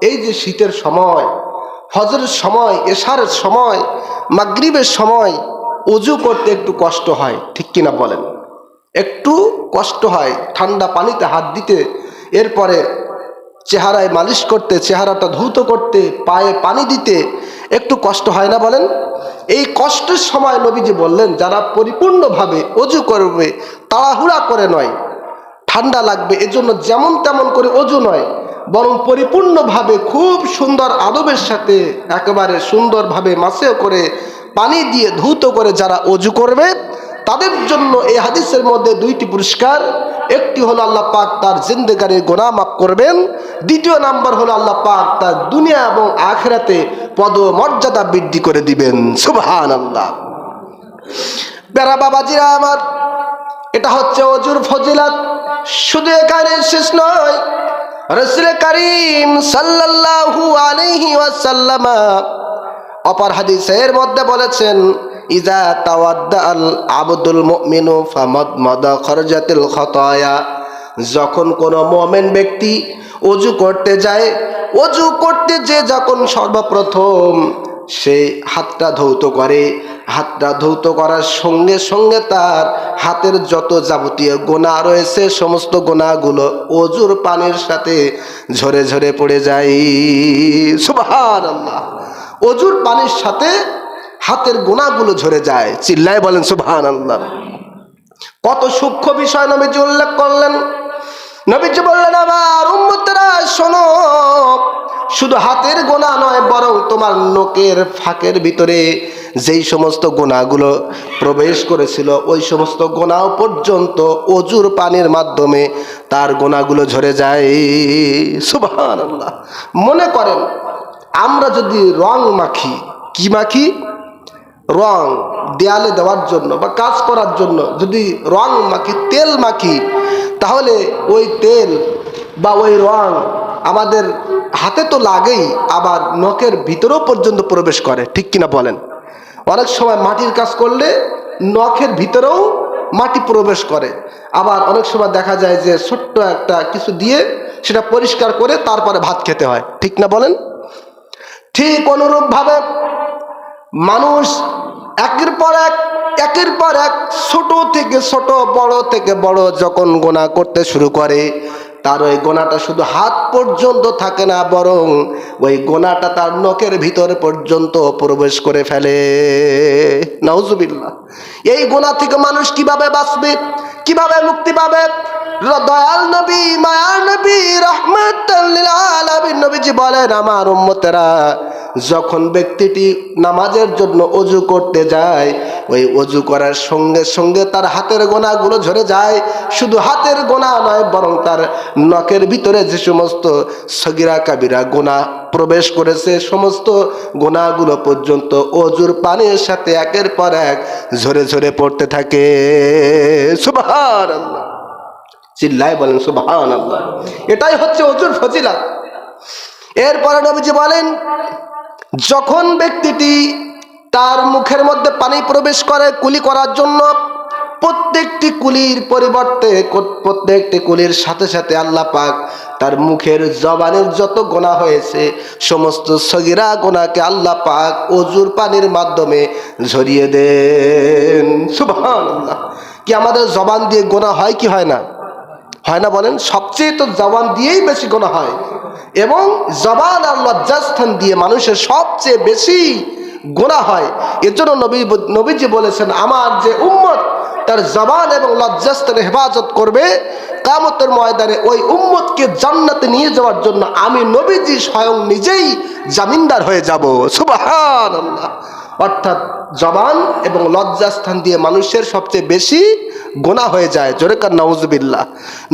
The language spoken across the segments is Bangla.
এই যে শীতের সময়, হজরের সময়, এশারের সময়, মাগরিবের সময় অজু করতে একটু কষ্ট হয়, ঠিক কিনা বলেন? একটু কষ্ট হয়, ঠান্ডা পানিতে হাত দিতে, এরপরে চেহারায় মালিশ করতে, চেহারাটা ধৌত করতে, পায়ে পানি দিতে, একটু কষ্ট হয় না বলেন? এই কষ্টের সময় নবীজি বললেন, যারা পরিপূর্ণভাবে অজু করবে, তাড়াহুড়া করে নয়, ঠান্ডা লাগবে, এজন্য যেমন তেমন করে অজু নয়। বরং পরিপূর্ণভাবে খুব সুন্দর আদবের সাথে, একেবারে সুন্দরভাবে মাসেও করে, পানি দিয়ে ধৌত করে যারা অজু করবে, তাদের জন্য এই হাদিসের মধ্যে দুইটি পুরস্কার। একটি হলো আল্লাহ পাক তার জিন্দেগানির গোনা মাফ করবেন। দ্বিতীয় নাম্বার হলো আল্লাহ পাক তার দুনিয়া এবং আখেরাতে পদ মর্যাদা বৃদ্ধি করে দিবেন। সুবহান আল্লাহ বেড়া বাবাজিরা আমার, এটা হচ্ছে অজুর ফজিলাত। শুধু এখানে শেষ নয় রসুল করিম সাল্লাল্লাহু আলাইহি ওয়াসাল্লাম অপর হাদিসের মধ্যে বলেছেন, ইজা তাওয়াদ্দা আল আবদুল মুমিনু ফামদ মাদা খরজাতিল খতায়া। যখন কোনো মোমেন ব্যক্তি অজু করতে যায়, অজু করতে যে যখন সর্বপ্রথম সে হাতটা ধৌত করে, হাতটা ধৌত করার সঙ্গে সঙ্গে তার হাতের যত যাবতীয় গোনা রয়েছে, সমস্ত গোনাগুলো অজুর পানির সাথে ঝরে ঝরে পড়ে যায়। সুবহান আল্লাহ অজুর পানির সাথে হাতের গোনাগুলো ঝরে যায়। চিল্লায় বলেন সুবহান আল্লাহ কত সূক্ষ্ম বিষয় নবীজি উল্লেখ করলেন। নবীজি বললেন আবার উম্মতেরা, শোনো শুধু হাতের গোনা নয়, বরং তোমার নোকের ফাঁকের ভিতরে যেই সমস্ত গোনাগুলো প্রবেশ করেছিল, ওই সমস্ত গোনাও পর্যন্ত অজুর পানির মাধ্যমে তার গোনাগুলো ঝরে যায়। সুবহান আল্লাহ মনে করেন, আমরা যদি রং মাখি, কি মাখি? রং দেয়ালে দেওয়ার জন্য বা কাজ করার জন্য যদি রং মাখি, তেল মাখি, তাহলে ওই তেল বা ওই রং আমাদের হাতে তো লাগেই, আবার নখের ভিতরেও পর্যন্ত প্রবেশ করে, ঠিক কিনা বলেন? অনেক সময় মাটির কাজ করলে নখের ভিতরেও মাটি প্রবেশ করে। আবার অনেক সময় দেখা যায় যে ছোট্ট একটা কিছু দিয়ে সেটা পরিষ্কার করে তারপরে ভাত খেতে হয়, ঠিক না বলেন? ঠিক অনুরূপভাবে মানুষ একের পর এক, একের পর এক ছোট থেকে ছোট, বড় থেকে বড় যখন গোনা করতে শুরু করে তার ওই গোনাটা শুধু হাত পর্যন্ত থাকে না, বরং ওই গোনাটা তার নখের ভিতর পর্যন্ত প্রবেশ করে ফেলে। নজুবিল্লা এই গোনা থেকে মানুষ কীভাবে বাঁচবে? কীভাবে মুক্তি পাবে? দয়াল নবী, মায়ার নবী রহমত নবীজি বলেন, আমার উম্মতেরা যখন ব্যক্তিটি নামাজের জন্য অজু করতে যায়, ওই অজু করার সঙ্গে সঙ্গে তার হাতের গোনাগুলো ঝরে যায়। শুধু হাতের গোনা নয়, বরং তার নখের ভিতরে যে সমস্ত সগিরা কাবিরা গোনা প্রবেশ করেছে, সমস্ত গোনাগুলো পর্যন্ত অজুর পানির সাথে একের পর এক ঝরে ঝরে পড়তে থাকে। সুবহান চিল্লায় বলেন সুবহান এটাই হচ্ছে অজুর ফজিলা এরপরে নবীজি বলেন যখন ব্যক্তিটি তার মুখের মধ্যে পানি প্রবেশ করে কুলি করার জন্য প্রত্যেকটি কুলির পরিবর্তে প্রত্যেকটি কুলির সাথে সাথে আল্লাহ পাক তার মুখের জবানের যত গোনা হয়েছে, সমস্ত সগিরা গোনাকে আল্লাহ পাক অজুর পানির মাধ্যমে ঝরিয়ে দেন। আল্লাহ কি আমাদের জবান দিয়ে গোনা হয় কি হয় না? হয় না বলেন? সবচেয়ে তো জবান দিয়েই বেশি গোনা হয়। এবং জবান আর লজ্জাস্থান দিয়ে মানুষের সবচেয়ে বেশি গোনা হয়। এর জন্য নবী নবীজি বলেছেন, আমার যে উম্মত, তার জবান এবং লজ্জাস্থানে হেফাজত করবে কামতের ময়দানে ওই উম্মতকে জান্নাতে নিয়ে যাওয়ার জন্য আমি নবীজি স্বয়ং নিজেই জামিনদার হয়ে যাব। সুবাহান অর্থাৎ জবান এবং লজ্জাস্থান দিয়ে মানুষের সবচেয়ে বেশি গোনা হয়ে যায়। জোরে কার নওয়াজবিল্লাহ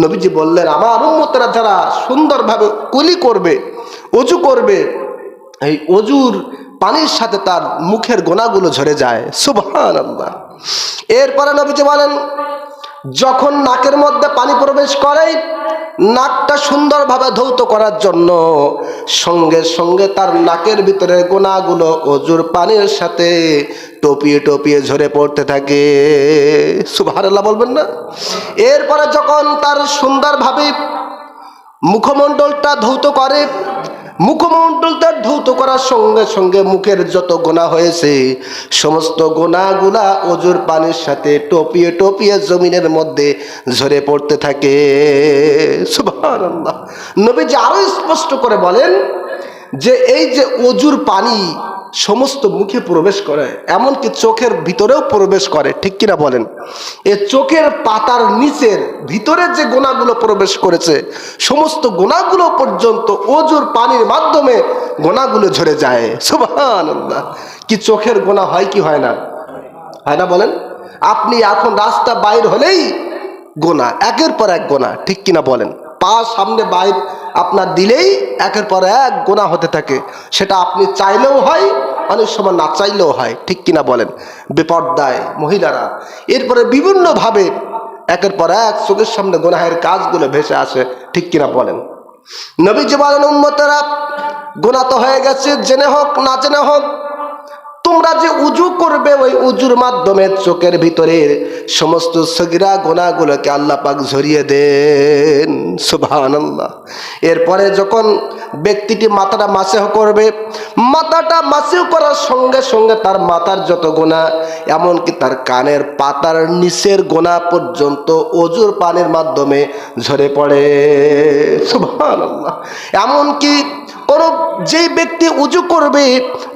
নবীজি বললেন, আমার উম্মতরা যারা সুন্দরভাবে কুলি করবে অজু করবে, এই অজুর পানির সাথে তার মুখের গোনাগুলো ঝরে যায়। সুবহান আল্লাহ এরপরে নবীজি বলেন, যখন নাকের মধ্যে পানি প্রবেশ করে নাকটা সুন্দরভাবে ধৌত করার জন্য সঙ্গে সঙ্গে তার নাকের ভিতরে গোনাগুলো অজুর পানির সাথে টপিয়ে টপিয়ে ঝরে পড়তে থাকে। সুভারেলা বলবেন না? এরপরে যখন তার সুন্দরভাবে মুখমণ্ডলটা ধৌত করে, মুখমণ্ডলটা ধৌত করার সঙ্গে সঙ্গে মুখের যত গোনা হয়েছে, সমস্ত গোনাগুলা অজুর পানির সাথে টপিয়ে টপিয়ে জমিনের মধ্যে ঝরে পড়তে থাকে। নবী নবীজি আরও স্পষ্ট করে বলেন যে, এই যে অজুর পানি সমস্ত মুখে প্রবেশ করে, এমনকি চোখের ভিতরেও প্রবেশ করে, ঠিক কিনা বলেন? এ চোখের পাতার নিচের ভিতরে যে গোনাগুলো প্রবেশ করেছে, সমস্ত গোনাগুলো পর্যন্ত অজুর পানির মাধ্যমে গোনাগুলো ঝরে যায়। সুবাহান কি চোখের গোনা হয় কি হয় না? হয় না বলেন? আপনি এখন রাস্তা বাইর হলেই গোনা, একের পর এক গোনা, ঠিক কিনা বলেন? পা সামনে বাইর আপনার দিলেই একের পর এক গোনা হতে থাকে। সেটা আপনি চাইলেও হয়, অনেক সময় না চাইলেও হয়। ঠিক কিনা বলেন? বেপর্দায় মহিলারা। এরপরে বিভিন্নভাবে একের পর এক চোখের সামনে গোনাহের কাজগুলো ভেসে আসে। ঠিক কিনা বলেন? নবী বলেন, উম্মতেরা গোনা তো হয়ে গেছে, জেনে হোক, না জেনে হোক তোমরা যে উজু করবে ওই উজুর মাধ্যমে চোখের ভিতরে সমস্ত সগিরা গোনাগুলোকে আল্লাহ পাক ঝরিয়ে দেন। সুবহান আল্লাহ এরপরে যখন ব্যক্তিটি মাথাটা মাসেহ করবে, মাথাটা মাসেহ করার সঙ্গে সঙ্গে তার মাথার যত গোনা, এমনকি তার কানের পাতার নিচের গোনা পর্যন্ত অজুর পানির মাধ্যমে ঝরে পড়ে। সুবহান আল্লাহ এমনকি কোনো যেই ব্যক্তি উজু করবে,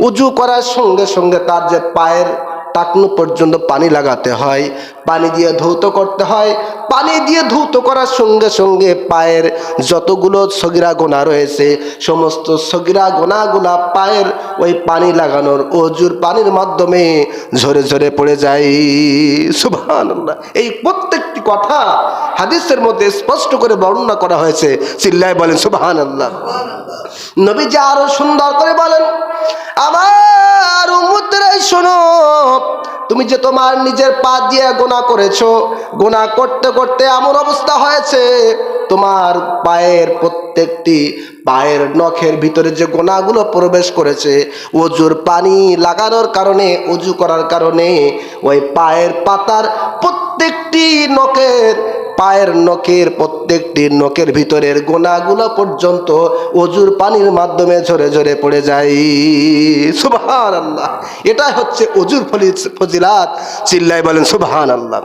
উজু করার সঙ্গে সঙ্গে তার যে পায়ের টাকনু পর্যন্ত পানি লাগাতে হয় পানি দিয়ে ধৌত করতে হয়। পানি দিয়ে ধৌত করার সঙ্গে সঙ্গে পায়ের যতগুলো সগিরা গোনা রয়েছে, সমস্ত সগিরা গোনাগুলা পায়ের ওই পানি লাগানোর অজুর পানির মাধ্যমে ঝরে ঝরে পড়ে যায়। সুবহানাল্লাহ। এই প্রত্যেকটি কথা হাদিসের মধ্যে স্পষ্ট করে বর্ণনা করা হয়েছে। চিল্লায় বলেন, সুবহানাল্লাহ। নবীজি আরও সুন্দর করে বলেন, আমার উম্মতরাই শোনো। তুমি যে তোমার নিজের পা দিয়ে গোনা করেছ, গোনা করতে করতে এমন অবস্থা হয়েছে, তোমার পায়ের প্রত্যেকটি পায়ের নখের ভিতরে যে গোনাগুলো প্রবেশ করেছে, অজুর পানি লাগানোর কারণে, অজু করার কারণে, ওই পায়ের পাতার প্রত্যেকটি নখের পায়ের নখের, প্রত্যেকটি নখের ভিতরের গোনাগুলো পর্যন্ত অজুর পানির মাধ্যমে ঝরে ঝরে পড়ে যায়। সুবহান আল্লাহ এটাই হচ্ছে অজুর ফলি ফজিলাত। চিল্লাই বলেন সুবহান আল্লাহ